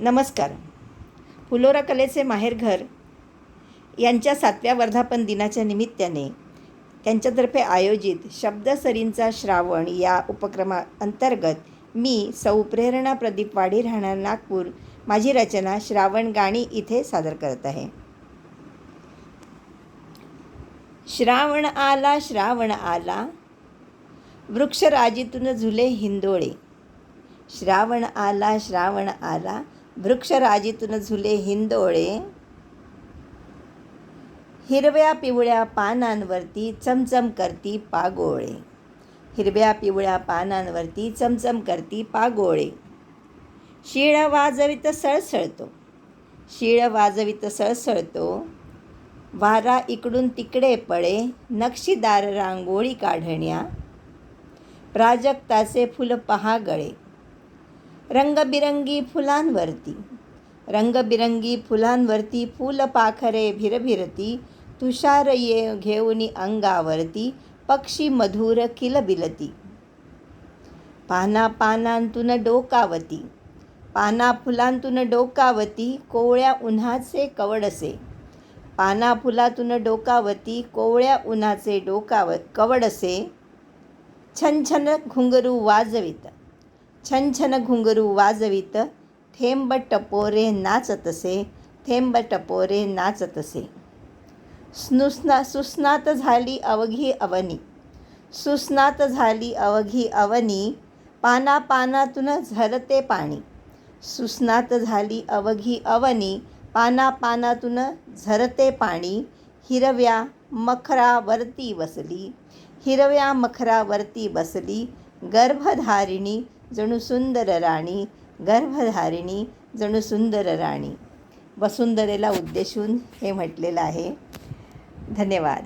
नमस्कार. फुलोरा कलेचे माहेरघर यांच्या सातव्या वर्धापन दिनाच्या निमित्ताने त्यांच्यातर्फे आयोजित शब्दसरींचा श्रावण या उपक्रमा अंतर्गत मी सौ प्रेरणा प्रदीप वाडी राहणार नागपूर माझी रचना श्रावण गाणी इथे सादर करत आहे. श्रावण आला श्रावण आला. वृक्षराजीतून झुले हिंदोळे. श्रावण आला श्रावण आला. वृक्षराजीतून झुले हिंदोळे. हिरव्या पिवळ्या पानांवरती चमचम करती पागोळे. हिरव्या पिवळ्या पानांवरती चमचम करती पागोळे. शिळ वाजवित सळसळतो. शिळ वाजवित सळसळतो. वारा इकडून तिकडे पळे नक्षीदार रांगोळी काढण्या. प्राजक्ताचे फुल पहा गळे रंगबिरंगी फुलांवरती. रंगबिरंगी फुलांवरती फुलपाखरे भिरभिरती तुषार ये घेऊनी अंगावरती पक्षी मधुर किलबिलती. पाना पानांतून डोकावती. पाना फुलांतून डोकावती कोवळ्या उन्हाचे कवडसे. पाना फुलातून डोकावती कोवळ्या उन्हाचे डोकाव कवडसे. छनछन घुंगरू वाजवित. छनछन घुंगरू वाजवीत थेंब टपोरे नाचतसे थेंब टपोरे नाचतसे. स्नुस्ना सुस्नात झाली अवघी अवनी सुस्नात झाली अवघी अवनी पाना पानातून झरते पाणी. सुस्नात झाली अवघी अवनी पाना पानातून झरते पाणी. हिरव्या मखरावरती बसली हिरव्या मखरावरती बसली गर्भधारिणी जणू सुंदर राणी गर्भधारिणी जणू सुंदर राणी. वसुंधरेला उद्देशून हे म्हटलेलं आहे. धन्यवाद.